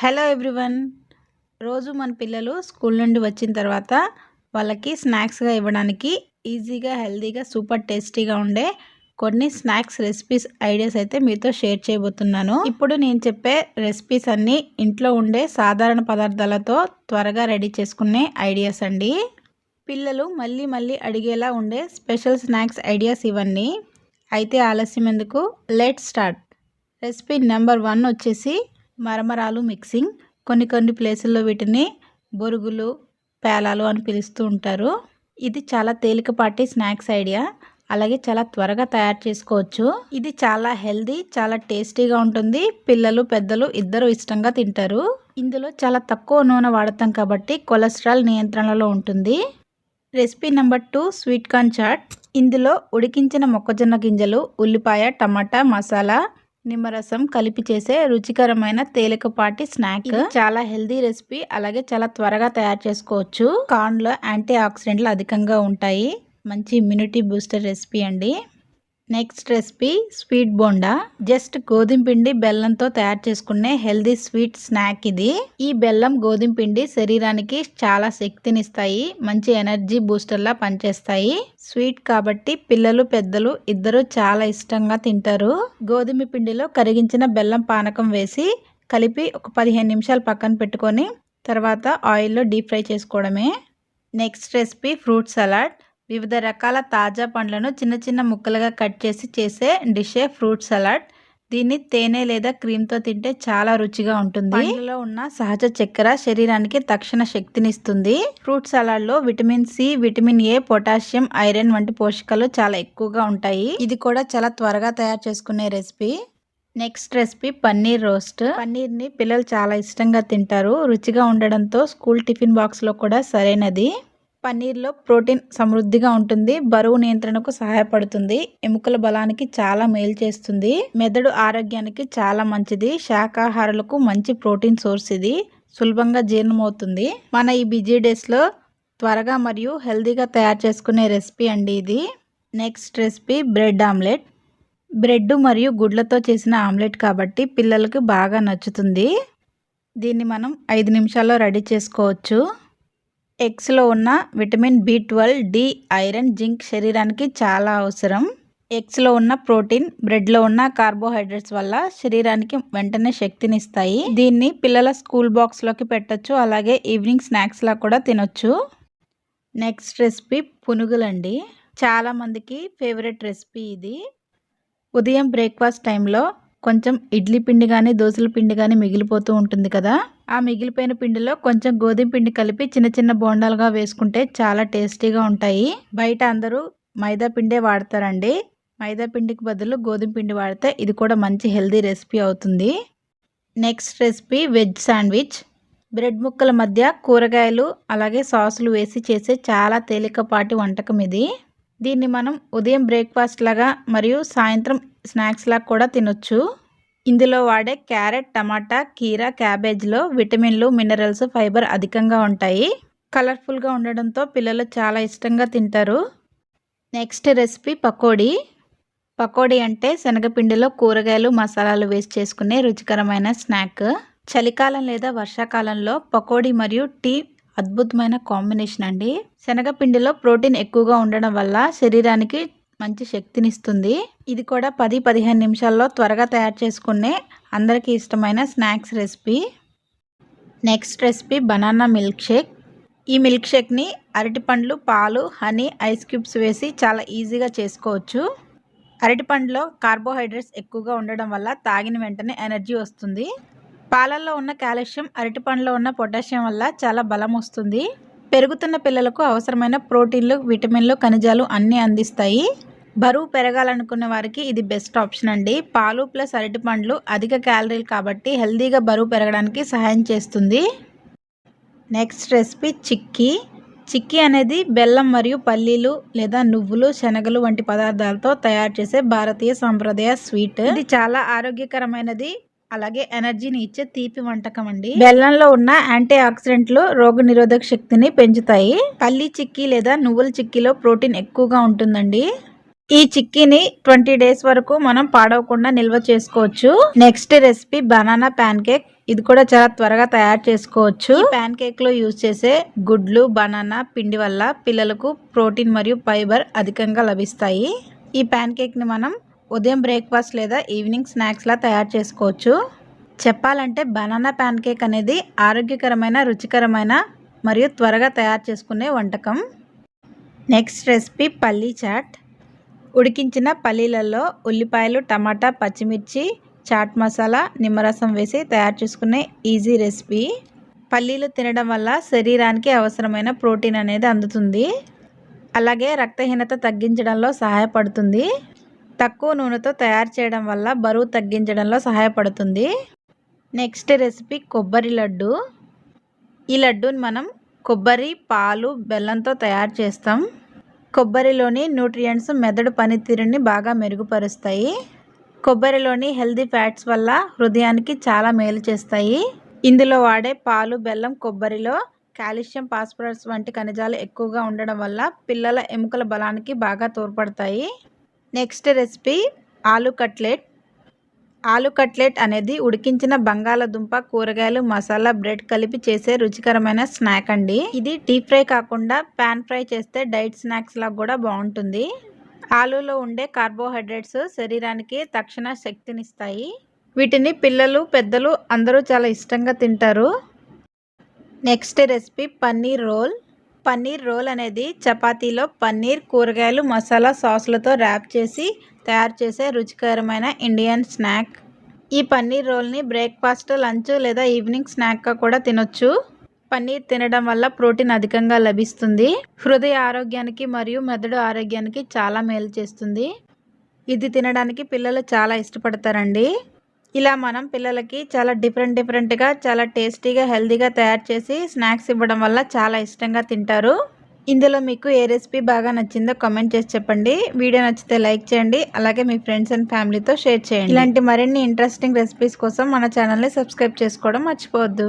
Hello everyone. రోజు మన పిల్లలు స్కూల్ నుండి వచ్చిన తర్వాత వాళ్ళకి స్నాక్స్గా ఇవ్వడానికి ఈజీగా హెల్తీగా సూపర్ టేస్టీగా ఉండే కొన్ని స్నాక్స్ రెసిపీస్ ఐడియాస్ అయితే మీతో షేర్ చేయబోతున్నాను. ఇప్పుడు నేను చెప్పే రెసిపీస్ అన్నీ ఇంట్లో ఉండే సాధారణ పదార్థాలతో త్వరగా రెడీ చేసుకునే ఐడియాస్ అండి. పిల్లలు మళ్ళీ మళ్ళీ అడిగేలా ఉండే స్పెషల్ స్నాక్స్ ఐడియాస్ ఇవన్నీ. అయితే ఆలస్యం ఎందుకు? Let start. Recipe number one వచ్చేసి మరమరాలు మిక్సింగ్. కొన్ని కొన్ని ప్లేసుల్లో వీటిని బొరుగులు పేలాలు అని పిలుస్తూ ఉంటారు. ఇది చాలా తేలికపాటి స్నాక్స్ ఐడియా. అలాగే చాలా త్వరగా తయారు చేసుకోవచ్చు. ఇది చాలా హెల్దీ చాలా టేస్టీగా ఉంటుంది. పిల్లలు పెద్దలు ఇద్దరు ఇష్టంగా తింటారు. ఇందులో చాలా తక్కువ నూనె వాడతాం కాబట్టి కొలెస్ట్రాల్ నియంత్రణలో ఉంటుంది. Recipe number two sweet corn chaat. ఇందులో ఉడికించిన మొక్కజొన్న గింజలు ఉల్లిపాయ టమాటా మసాలా నిమ్మరసం కలిపి చేసే రుచికరమైన తేలికపాటి స్నాక్. చాలా హెల్దీ రెసిపీ. అలాగే చాలా త్వరగా తయారు చేసుకోవచ్చు. కార్న్లో యాంటీ ఆక్సిడెంట్లు అధికంగా ఉంటాయి. మంచి ఇమ్యూనిటీ బూస్టర్ రెసిపీ అండి. Next recipe sweet bonda. Just గోధుమ పిండి బెల్లంతో తయారు చేసుకునే హెల్దీ స్వీట్ స్నాక్ ఇది. ఈ బెల్లం గోధుమ పిండి శరీరానికి చాలా శక్తినిస్తాయి మంచి ఎనర్జీ బూస్టర్లా పనిచేస్తాయి. స్వీట్ కాబట్టి పిల్లలు పెద్దలు ఇద్దరు చాలా ఇష్టంగా తింటారు. గోధుమ పిండిలో కరిగించిన బెల్లం పానకం వేసి కలిపి ఒక పదిహేను నిమిషాలు పక్కన పెట్టుకొని తర్వాత ఆయిల్లో డీప్ ఫ్రై చేసుకోవడమే. Next recipe fruit salad. వివిధ రకాల తాజా పండ్లను చిన్న చిన్న ముక్కలుగా కట్ చేసి చేసే డిషే ఫ్రూట్ సలాడ్. దీన్ని తేనె లేదా క్రీమ్తో తింటే చాలా రుచిగా ఉంటుంది. పండ్లలో ఉన్న సహజ చక్కెర శరీరానికి తక్షణ శక్తినిస్తుంది fruit సలాడ్లో vitamin C vitamin A potassium iron వంటి పోషకాలు చాలా ఎక్కువగా ఉంటాయి. ఇది కూడా చాలా త్వరగా తయారు చేసుకునే recipe. Next recipe paneer roast. పన్నీర్ని పిల్లలు చాలా ఇష్టంగా తింటారు. రుచిగా ఉండడంతో స్కూల్ టిఫిన్ బాక్స్లో కూడా సరైనది. పన్నీర్లో ప్రోటీన్ సమృద్ధిగా ఉంటుంది బరువు నియంత్రణకు సహాయపడుతుంది ఎముకల బలానికి చాలా మేలు చేస్తుంది. మెదడు ఆరోగ్యానికి చాలా మంచిది శాకాహారులకు మంచి ప్రోటీన్ సోర్స్ ఇది సులభంగా జీర్ణమవుతుంది. మన ఈ బిజీ డేస్లో త్వరగా మరియు హెల్తీగా తయారు చేసుకునే రెసిపీ అండి ఇది. Next recipe bread omelette. Bread మరియు గుడ్లతో చేసిన ఆమ్లెట్ కాబట్టి పిల్లలకు బాగా నచ్చుతుంది. దీన్ని మనం ఐదు నిమిషాల్లో రెడీ చేసుకోవచ్చు. ఎగ్స్లో ఉన్న vitamin B twelve D iron zinc శరీరానికి చాలా అవసరం. ఎగ్స్లో ఉన్న ప్రోటీన్ బ్రెడ్లో ఉన్న కార్బోహైడ్రేట్స్ వల్ల శరీరానికి వెంటనే శక్తినిస్తాయి. దీన్ని పిల్లల స్కూల్ బాక్స్లోకి పెట్టచ్చు అలాగే ఈవినింగ్ స్నాక్స్లా కూడా తినొచ్చు. నెక్స్ట్ రెసిపీ పునుగులండి. చాలామందికి ఫేవరెట్ రెసిపీ ఇది. ఉదయం బ్రేక్ఫాస్ట్ టైంలో కొంచెం ఇడ్లీ పిండి కానీ దోశల పిండి కానీ మిగిలిపోతూ ఉంటుంది కదా. ఆ మిగిలిపోయిన పిండిలో కొంచెం గోధుమ పిండి కలిపి చిన్న చిన్న బోండాలుగా వేసుకుంటే చాలా టేస్టీగా ఉంటాయి. బయట అందరూ మైదా పిండే వాడతారండి. మైదా పిండికి బదులు గోధుమ పిండి వాడితే ఇది కూడా మంచి హెల్దీ రెసిపీ అవుతుంది. Next recipe veg sandwich. Bread ముక్కల మధ్య కూరగాయలు అలాగే సాసులు వేసి చేసే చాలా తేలికపాటి వంటకం ఇది. దీన్ని మనం ఉదయం బ్రేక్ఫాస్ట్ లాగా మరియు సాయంత్రం స్నాక్స్ లాగా కూడా తినొచ్చు. ఇందులో వాడే క్యారెట్ టమాటా కీర క్యాబేజ్లో విటమిన్లు మినరల్స్ ఫైబర్ అధికంగా ఉంటాయి. కలర్ఫుల్గా ఉండడంతో పిల్లలు చాలా ఇష్టంగా తింటారు. Next recipe pakodi. పకోడీ అంటే శనగపిండిలో కూరగాయలు మసాలాలు వేసి చేసుకునే రుచికరమైన స్నాక్. చలికాలం లేదా వర్షాకాలంలో పకోడీ మరియు టీ అద్భుతమైన కాంబినేషన్ అండి. శనగపిండిలో ప్రోటీన్ ఎక్కువగా ఉండడం వల్ల శరీరానికి మంచి శక్తినిస్తుంది. ఇది కూడా పది పదిహేను నిమిషాల్లో త్వరగా తయారు చేసుకునే అందరికీ ఇష్టమైన snacks recipe. Next recipe banana milk shake. ఈ మిల్క్ షేక్ని అరటిపండ్లు పాలు హనీ ఐస్ క్యూబ్స్ వేసి చాలా ఈజీగా చేసుకోవచ్చు. అరటిపండులో కార్బోహైడ్రేట్స్ ఎక్కువగా ఉండడం వల్ల తాగిన వెంటనే ఎనర్జీ వస్తుంది. పాలల్లో ఉన్న కాల్షియం అరటిపండులో ఉన్న పొటాషియం వల్ల చాలా బలం వస్తుంది. పెరుగుతున్న పిల్లలకు అవసరమైన ప్రోటీన్లు విటమిన్లు ఖనిజాలు అన్నీ అందిస్తాయి. బరువు పెరగాలనుకునే వారికి ఇది బెస్ట్ ఆప్షన్ అండి. పాలు ప్లస్ అరటి పండ్లు అధిక క్యాలరీలు కాబట్టి హెల్తీగా బరువు పెరగడానికి సహాయం చేస్తుంది. Next recipe chikki. చిక్కీ అనేది బెల్లం మరియు పల్లీలు లేదా నువ్వులు శనగలు వంటి పదార్థాలతో తయారు చేసే భారతీయ సాంప్రదాయ స్వీట్. ఇది చాలా ఆరోగ్యకరమైనది అలాగే ఎనర్జీని ఇచ్చే తీపి వంటకం అండి. బెల్లంలో ఉన్న యాంటీ ఆక్సిడెంట్లు రోగ నిరోధక శక్తిని పెంచుతాయి. పల్లి చిక్కీ లేదా నువ్వుల చిక్కీలో ప్రోటీన్ ఎక్కువగా ఉంటుందండి. ఈ చిక్కీని ట్వంటీ డేస్ వరకు మనం పాడవకుండా నిల్వ చేసుకోవచ్చు. Next recipe banana pancake ఇది కూడా చాలా త్వరగా తయారు చేసుకోవచ్చు. ప్యాన్ కేక్లో యూజ్ చేసే గుడ్లు బనానా పిండి వల్ల పిల్లలకు ప్రోటీన్ మరియు ఫైబర్ అధికంగా లభిస్తాయి. ఈ ప్యాన్ కేక్ని మనం ఉదయం బ్రేక్ఫాస్ట్ లేదా ఈవినింగ్ స్నాక్స్లా తయారు చేసుకోవచ్చు. చెప్పాలంటే బనానా ప్యాన్ కేక్ అనేది ఆరోగ్యకరమైన రుచికరమైన మరియు త్వరగా తయారు చేసుకునే వంటకం. నెక్స్ట్ రెసిపీ పల్లీ చాట్. ఉడికించిన పల్లీలలో ఉల్లిపాయలు టమాటా పచ్చిమిర్చి చాట్ మసాలా నిమ్మరసం వేసి తయారు చేసుకునే ఈజీ రెసిపీ. పల్లీలు తినడం వల్ల శరీరానికి అవసరమైన ప్రోటీన్ అనేది అందుతుంది. అలాగే రక్తహీనత తగ్గించడంలో సహాయపడుతుంది. తక్కువ నూనెతో తయారు చేయడం వల్ల బరువు తగ్గించడంలో సహాయపడుతుంది. నెక్స్ట్ రెసిపీ కొబ్బరి లడ్డు. ఈ లడ్డూని మనం కొబ్బరి పాలు బెల్లంతో తయారు చేస్తాం. కొబ్బరిలోని న్యూట్రియంట్స్ మెదడు పనితీరుని బాగా మెరుగుపరుస్తాయి. కొబ్బరిలోని హెల్దీ ఫ్యాట్స్ వల్ల హృదయానికి చాలా మేలు చేస్తాయి. ఇందులో వాడే పాలు బెల్లం కొబ్బరిలో కాల్షియం ఫాస్ఫరస్ వంటి ఖనిజాలు ఎక్కువగా ఉండడం వల్ల పిల్లల ఎముకల బలానికి బాగా తోడ్పడతాయి. Next recipe aloo cutlet. Aloo cutlet అనేది ఉడికించిన బంగాళదుంప కూరగాయలు మసాలా బ్రెడ్ కలిపి చేసే రుచికరమైన స్నాక్ అండి. ఇది డీప్ ఫ్రై కాకుండా పాన్ ఫ్రై చేస్తే డైట్ స్నాక్స్ లాగా కూడా బాగుంటుంది. ఆలులో ఉండే కార్బోహైడ్రేట్స్ శరీరానికి తక్షణ శక్తినిస్తాయి. వీటిని పిల్లలు పెద్దలు అందరూ చాలా ఇష్టంగా తింటారు. Next recipe paneer roll. Paneer roll అనేది చపాతీలో పన్నీర్ కూరగాయలు మసాలా సాసులతో ర్యాప్ చేసి తయారు చేసే రుచికరమైన ఇండియన్ స్నాక్. ఈ పన్నీర్ రోల్ని బ్రేక్ఫాస్ట్ లంచ్ లేదా ఈవినింగ్ స్నాక్గా కూడా తినొచ్చు. పన్నీర్ తినడం వల్ల ప్రోటీన్ అధికంగా లభిస్తుంది. హృదయ ఆరోగ్యానికి మరియు మెదడు ఆరోగ్యానికి చాలా మేలు చేస్తుంది. ఇది తినడానికి పిల్లలు చాలా ఇష్టపడతారండి. ఇలా మనం పిల్లలకి చాలా డిఫరెంట్ డిఫరెంట్గా చాలా టేస్టీగా హెల్తీగా తయారు చేసి స్నాక్స్ ఇవ్వడం వల్ల చాలా ఇష్టంగా తింటారు. ఇందులో మీకు ఏ రెసిపీ బాగా నచ్చిందో కామెంట్ చేసి చెప్పండి. వీడియో నచ్చితే లైక్ చేయండి. అలాగే మీ ఫ్రెండ్స్ అండ్ ఫ్యామిలీతో షేర్ చేయండి. ఇలాంటి మరిన్ని ఇంట్రెస్టింగ్ రెసిపీస్ కోసం మన ఛానల్ని సబ్స్క్రైబ్ చేసుకోవడం మర్చిపోవద్దు.